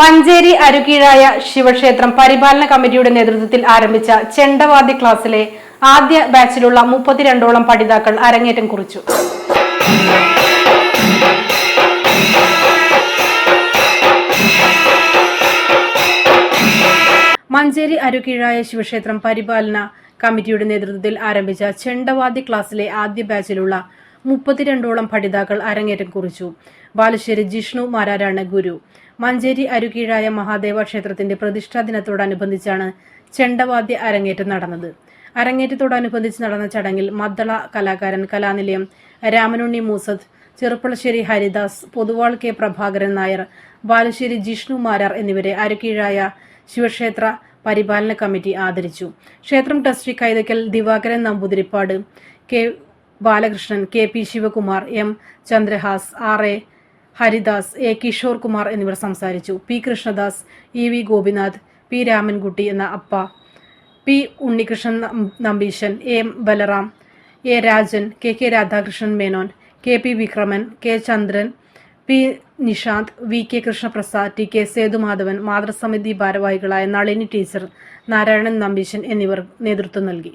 മഞ്ചേരി അരുകീഴായ ശിവക്ഷേത്രം പരിപാലന കമ്മിറ്റിയുടെ നേതൃത്വത്തിൽ ആരംഭിച്ച ചെണ്ടവാദ്യ ക്ലാസ്സിലെ ആദ്യ ബാച്ചിലുള്ള മുപ്പത്തിരണ്ടോളം പഠിതാക്കൾ അരങ്ങേറ്റം കുറിച്ചു. മഞ്ചേരി അരുകീഴായ ശിവക്ഷേത്രം പരിപാലന കമ്മിറ്റിയുടെ നേതൃത്വത്തിൽ ആരംഭിച്ച ചെണ്ടവാദ്യ ക്ലാസ്സിലെ ആദ്യ ബാച്ചിലുള്ള മുപ്പത്തിരണ്ടോളം പഠിതാക്കൾ അരങ്ങേറ്റം കുറിച്ചു. ബാലുശ്ശേരി ജിഷ്ണു മാരാരാണ് ഗുരു? മഞ്ചേരി അരുകീഴായ മഹാദേവ ക്ഷേത്രത്തിന്റെ പ്രതിഷ്ഠാ ദിനത്തോടനുബന്ധിച്ചാണ് ചെണ്ടവാദ്യ അരങ്ങേറ്റം നടന്നത്. അരങ്ങേറ്റത്തോടനുബന്ധിച്ച് നടന്ന ചടങ്ങിൽ മദ്ദള കലാകാരൻ കലാനിലയം രാമനുണ്ണി മൂസത്ത് ചെറുപ്പളശ്ശേരി ഹരിദാസ് പൊതുവാൾ കെ പ്രഭാകരൻ നായർ ബാലുശ്ശേരി ജിഷ്ണു മാരാർ എന്നിവരെ അരുകീഴായ ശിവക്ഷേത്ര പരിപാലന കമ്മിറ്റി ആദരിച്ചു. ക്ഷേത്രം trustee Kaithakkal Divakaran Namboothiripad K Balakrishnan K P Sivakumar M Chandrahas R A Haridas A Kishore Kumar എന്നിവർ സംസാരിച്ചു. P Krishnadas E V Gopinath P Ramankutty എന്ന അപ്പ P Unnikrishnan Nambeesan M Balaram A Rajan K K Radhakrishnan Menon K P Vikraman K Chandran P Nishanth V K Krishnaprasad T K Sethumadhavan മാതൃസമിതി ഭാരവാഹികളായ Nalini teacher Narayanan Nambeesan എന്നിവർ നേതൃത്വം നൽകി.